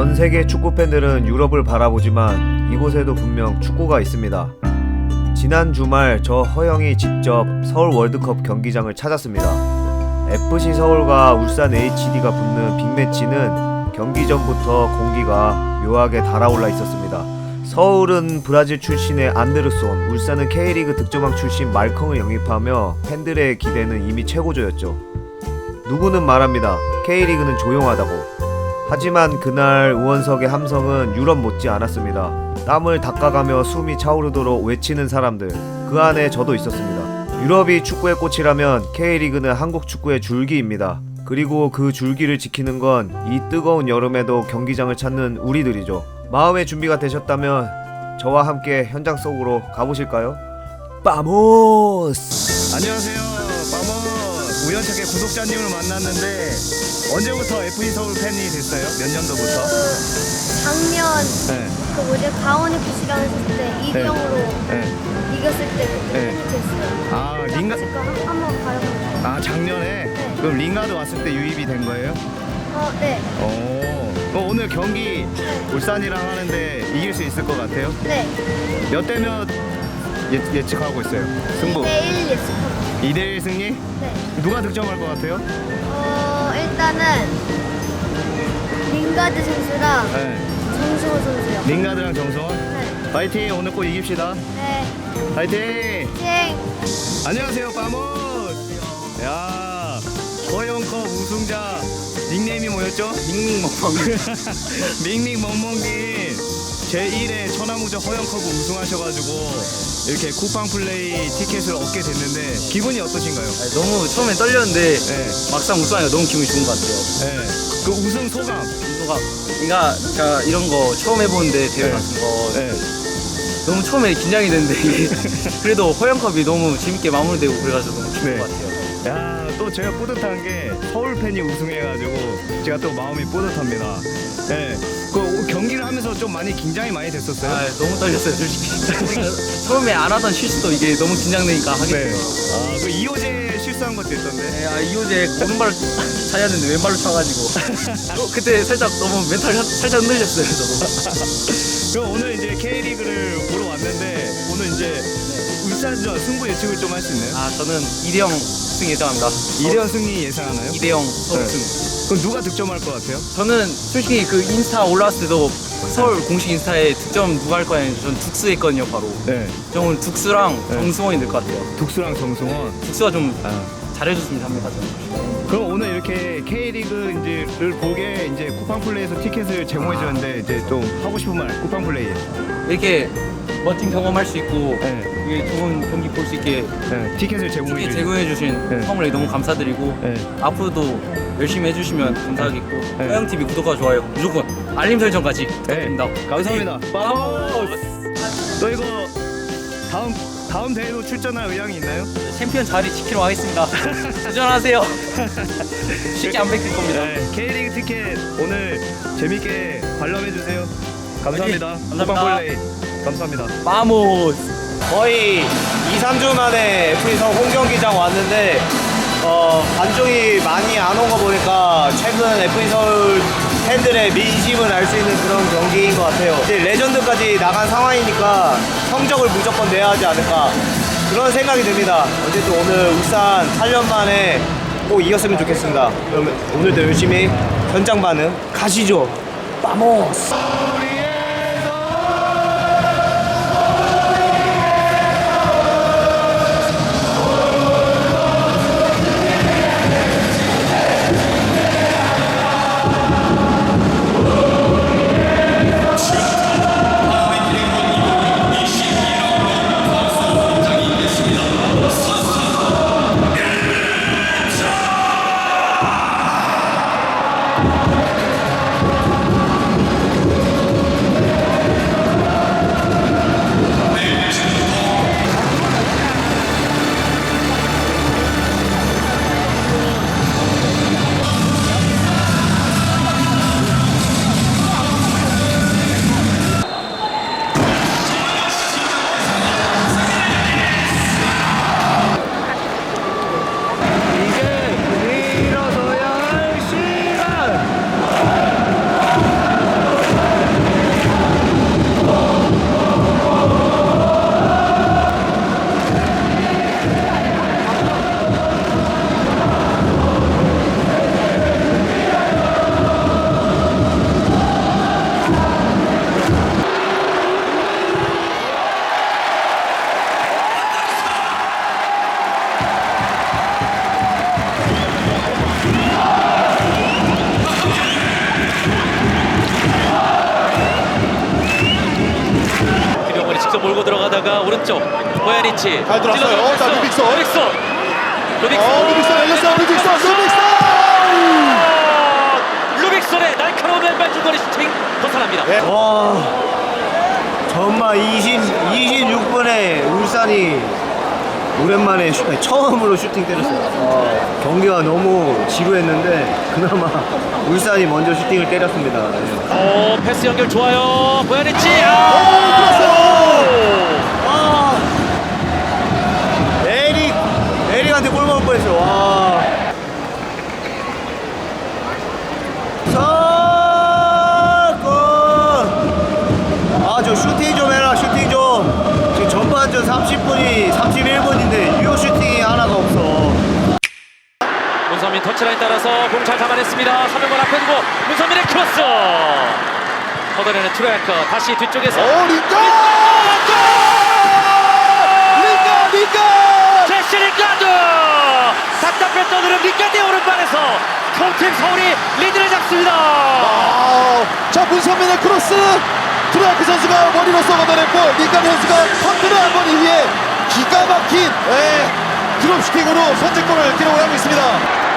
전 세계 축구 팬들은 유럽을 바라보지만 이곳에도 분명 축구가 있습니다. 지난 주말 저 허영이 직접 서울 월드컵 경기장을 찾았습니다. FC 서울과 울산 HD가 붙는 빅매치는 경기 전부터 공기가 묘하게 달아올라 있었습니다. 서울은 브라질 출신의 안데르손, 울산은 K리그 득점왕 출신 말컹을 영입하며 팬들의 기대는 이미 최고조였죠. 누구는 말합니다. K리그는 조용하다고. 하지만 그날 우원석의 함성은 유럽 못지 않았습니다. 땀을 닦아가며 숨이 차오르도록 외치는 사람들. 그 안에 저도 있었습니다. 유럽이 축구의 꽃이라면 K리그는 한국 축구의 줄기입니다. 그리고 그 줄기를 지키는 건 이 뜨거운 여름에도 경기장을 찾는 우리들이죠. 마음의 준비가 되셨다면 저와 함께 현장 속으로 가보실까요? 빠모스! 안녕하세요. 우연찮게 구독자님을 만났는데 언제부터 FC 서울 팬이 됐어요? 몇 년도부터? 작년 네. 그 뭐지 강원 FC랑 했을 때 2대 0으로 네. 이겼을 때 네. 팬이 됐어요. 아 링가 지금 한- 한번 가려고. 아 작년에 네. 그럼 링가드 왔을 때 유입이 된 거예요? 어, 네. 오. 그럼 오늘 경기 울산이랑 하는데 이길 수 있을 것 같아요? 네. 몇 대 몇 예측하고 있어요? 승부. 2대1 예측하고. 2대1 승리? 네. 누가 득점할 것 같아요? 어, 일단은 링가드 선수랑 네. 정승호 선수요. 링가드랑 정성원. 네. 파이팅 오늘 꼭 이깁시다. 네. 파이팅! 땡. 안녕하세요 빠몬 야 허영컵 우승자 닉네임이 뭐였죠? 밍밍 멍멍 밍밍 멍멍님 제1회 천하무적 허영컵 우승하셔가지고 이렇게 쿠팡 플레이 티켓을 얻게 됐는데 기분이 어떠신가요? 아니, 너무 처음엔 떨렸는데 네. 막상 우승하니까 너무 기분이 좋은 것 같아요. 네. 그 우승 소감 뭔가 그러니까 제가 이런 거 처음 해보는데 대회 네. 같은 거 네. 너무 처음에 긴장이 되는데 이게 그래도 허영컵이 너무 재밌게 마무리되고 그래가지고 너무 기쁜 네. 것 같아요. 야, 또 제가 뿌듯한 게 서울 팬이 우승해가지고 제가 또 마음이 뿌듯합니다. 네. 그 경기를 하면서 좀 많이 긴장이 많이 됐었어요. 아, 너무 떨렸어요, 솔직히. 처음에 안 하던 실수도 이게 너무 긴장되니까 하게 네. 돼요. 아, 그 이호재 실수한 것도 있던데. 네, 아, 이호재 오른발로 차야 되는데 왼발로 차가지고 어, 그때 살짝 너무 멘탈 살짝 흔들렸어요, 저도. 그럼 오늘 이제 K리그를 보러 왔는데 오늘 이제 울산전 승부 예측을 좀 할 수 있나요? 아, 저는 2대0 승 예상합니다. 2대0 승리 예상하나요? 2대0 서울 네. 승. 그럼 누가 득점할 것 같아요? 저는 솔직히 그 인스타 올라왔을 때도 서울 공식 인스타에 득점 누가 할 거냐 전 둑스 했거든요 바로 네. 저는 둑스랑 네. 정승원이 될 것 같아요 독수랑 정승원. 둑스가 좀 아. 잘해줬으면 합니다 저는 그럼 오늘 이렇게 K리그 이제를 보게 이제 쿠팡 플레이에서 티켓을 제공해 줬는데 이제 좀 하고 싶은 말 쿠팡 플레이. 이렇게 멋진 경험할 수 있고 네. 이게 좋은 경기 볼 수 있게 네. 티켓을 제공해 티켓 주. 제공해 주신 네. 너무 감사드리고 네. 앞으로도 열심히 해주시면 감사하겠고 네. 허영TV 구독과 좋아요 무조건 알림 설정까지 부탁드립니다 감사합니다. 파이팅! 또 이거 다음 다음 대회도 출전할 의향이 있나요? 챔피언 자리 지키러 가겠습니다 도전하세요 쉽게 안 뺏길 겁니다 네, K리그 티켓 오늘 재밌게 관람해 주세요. 감사합니다. 화이팅! 감사합니다. 플레이 감사합니다. 마모스 거의 2, 3주 만에 FE서 홈경기장 왔는데 어, 관중이 많이 안 온 거 보니까 최근 FE 서울 팬들의 민심을 알 수 있는 그런 경기인 것 같아요. 이제 레전드까지 나간 상황이니까 성적을 무조건 내야 하지 않을까 그런 생각이 듭니다. 어쨌든 오늘 울산 8년 만에 꼭 이겼으면 좋겠습니다. 그러면 오늘도 열심히 현장 반응 가시죠. 빠모스! 직접 몰고 들어가다가 오른쪽 보야니치 잘 들었어요. 찔러서 자, 루빅스 루빅스 루빅스 어, 루빅손 열렸어. 루빅스 루빅스 루빅손의 날카로운 왼발 중거리 슈팅 벗어납니다 네. 와 정말 20, 26분에 울산이 오랜만에 슈, 아니, 처음으로 슈팅 때렸어요. 와, 경기가 너무 지루했는데 그나마 울산이 먼저 슈팅을 때렸습니다. 네. 오 패스 연결 좋아요 보야니치 아! 오, 들어왔어요. 와. 에릭, 에릭한테 골 먹을 뻔했어. 와. 사건. 아, 저 슈팅 좀 해라, 슈팅 좀. 지금 전반전 30분이 31분인데 유효 슈팅이 하나가 없어. 문선민 터치라인 따라서 공잘 잡아냈습니다 3명권 앞에 두고 문선민 걷어내는 트레커 다시 뒤쪽에서 어, 링건! 링건! 링건! 제시 링건드! 답답했던 그룹 링건의 오른발에서 홈팀 서울이 리드를 잡습니다. 자 문선민의 크로스 트레크 선수가 머리로 쏘아내냈고 링건 선수가 펀트를 한번 이후에 기가 막힌 예, 에, 드롭슈팅으로 선제골을 기록을 하고 있습니다.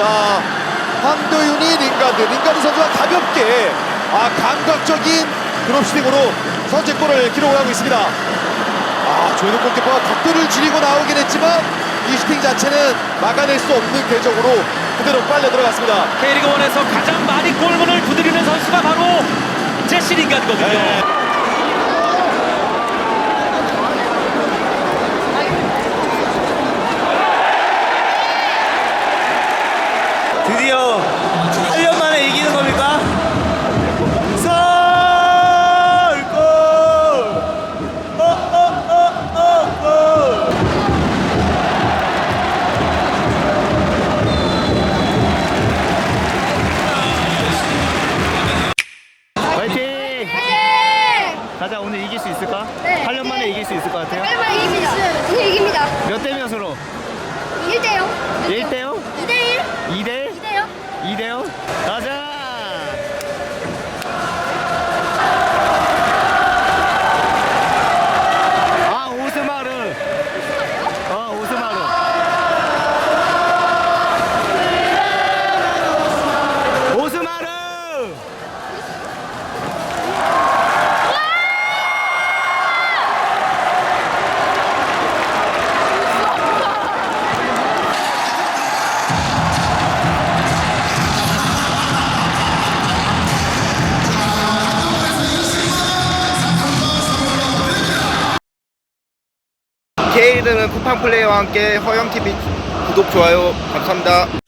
자, 황도윤이 링가드. 링가드 선수가 가볍게 아 감각적인 드롭슈팅으로 선제골을 기록을 하고 있습니다. 아, 조현욱 골키퍼가 각도를 줄이고 나오긴 했지만 이 슈팅 자체는 막아낼 수 없는 궤적으로 그대로 빨려 들어갔습니다. K리그 1에서 가장 많이 골문을 두드리는 선수가 바로 제시 링가드거든요. 드 K리그는 쿠팡 플레이와 함께 허영TV 구독, 좋아요 감사합니다.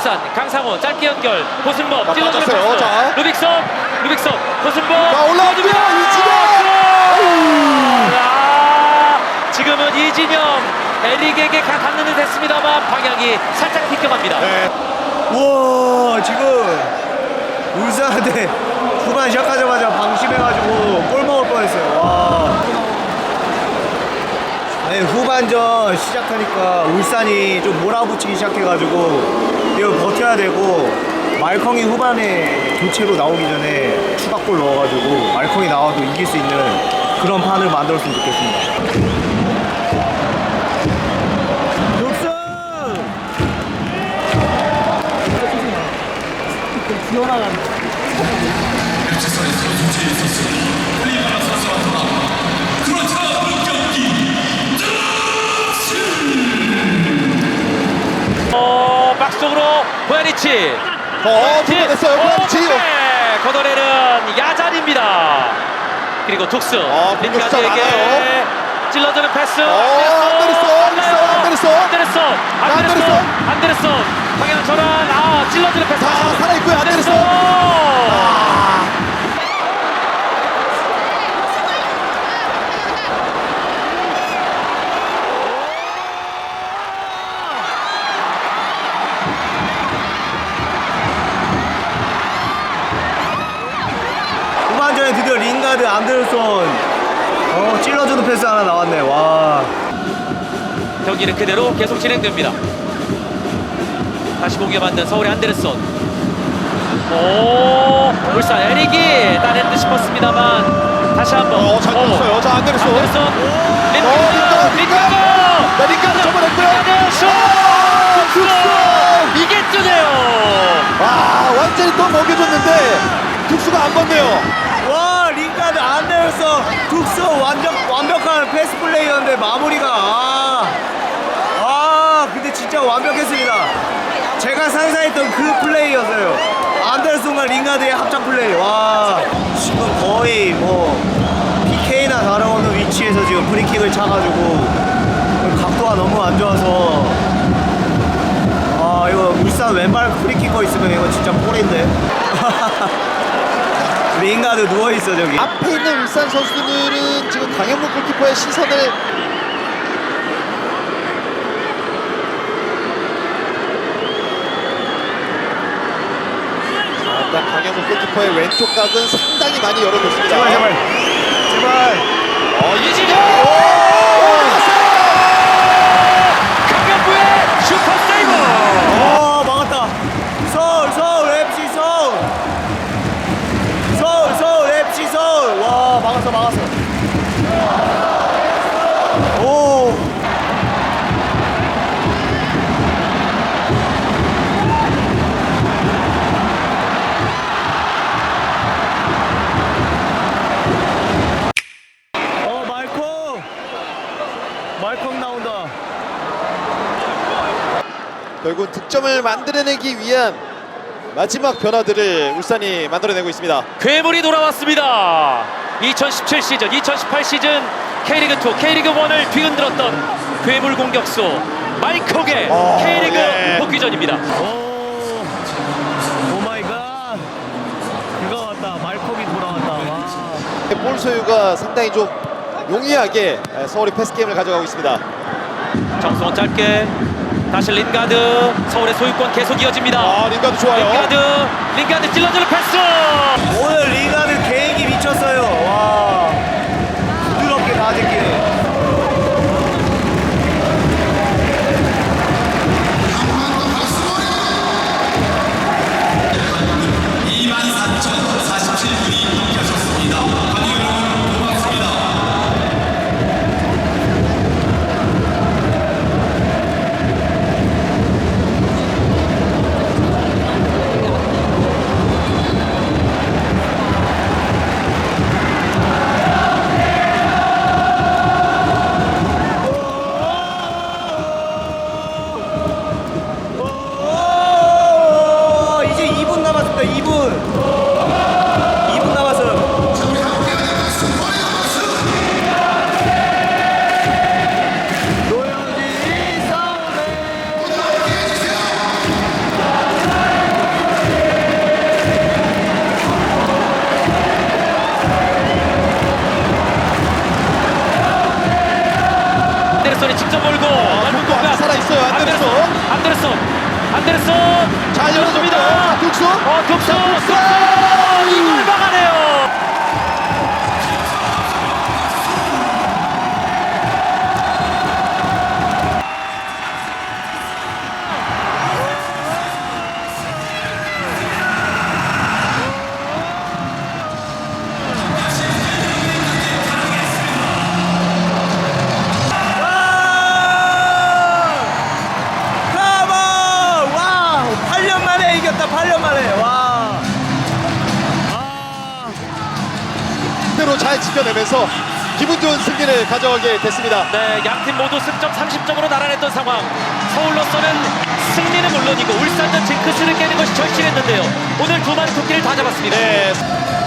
울산 강상호 짧게 연결 고승범 자, 찔러주는 빠졌어요. 패스 자. 루빅son 루빅son 고승범 자, 올라옵니다. 이진영! 아, 지금은 이진영 에릭에게 가 닿는 듯 했습니다만 방향이 살짝 비껴갑니다 네. 우와 지금 울산한테 후반 시작하자마자 방심해가지고 골 먹을 뻔했어요. 와. 아니 후반전 시작하니까 울산이 좀 몰아붙이기 시작해가지고 이거 버텨야 되고 말컹이 후반에 교체로 나오기 전에 추가골 넣어가지고 말컹이 나와도 이길 수 있는 그런 판을 만들었으면 좋겠습니다. 어 박스 쪽으로 보야리치. 어, 걷어냈어요. 그렇지. 네, 걷어내는 야잔입니다. 그리고 툭스 어, 많아요. 찔러주는 패스. 어, 안데르손, 안데르손, 안데르손 안데르손 방향 전환. 아 찔러주는 패스. 자, 살아있고요. 안데르손. 안데르손 어 찔러주는 패스 하나 나왔네 와 경기는 그대로 계속 진행됩니다. 다시 공개 만든 서울의 안데르손. 오, 울산 에릭이 따낸 듯 싶었습니다만 다시 한번. 어, 잘 오, 떴어요. 자, 안데르손. 안데르손. 어, 린가드. 자, 린가드 접어냈고요. 툭스! 이게 뜨네요. 와, 완전히 또 먹여줬는데 툭수가 안 건네요. 안데르손 툭스 완전 완벽한 패스 플레이였는데 마무리가 아, 아 근데 진짜 완벽했습니다. 제가 상상했던 그 플레이였어요. 안데르손과 링가드의 합작 플레이. 와 지금 거의 뭐 PK나 다름없는 위치에서 지금 프리킥을 차가지고 각도가 너무 안 좋아서. 아 이거 울산 왼발 프리킥 거 있으면 이거 진짜 골인데 링가드 누워있어 저기 앞에 있는 울산 선수들은 지금 강현무 골키퍼의 시선을 자, 일단 강현무 골키퍼의 왼쪽 각은 상당히 많이 열어줬습니다. 제발 제발 제발 어, 이진영. 득점을 만들어내기 위한 마지막 변화들을 울산이 만들어내고 있습니다. 괴물이 돌아왔습니다. 2017 시즌, 2018 시즌 K리그 2, K리그 1을 뒤흔들었던 괴물 공격수 말콕의 어, K리그 예. 복귀전입니다. 오, 오 마이 갓. 그거 왔다. 말콕이 돌아왔다. 와. 볼 소유가 상당히 좀 용이하게 서울이 패스 게임을 가져가고 있습니다. 정성원 짧게 다시 린가드 서울의 소유권 계속 이어집니다. 아, 링가드 좋아요. 린가드, 린가드 찔러주는 패스. 오늘 리가드 개 좋은 승리를 가져가게 됐습니다. 네, 양팀 모두 승점 30점으로 날아냈던 상황. 서울로서는 승리는 물론이고 울산전 징크스를 깨는 것이 절실했는데요. 오늘 두 마리 토끼를 다 잡았습니다. 네.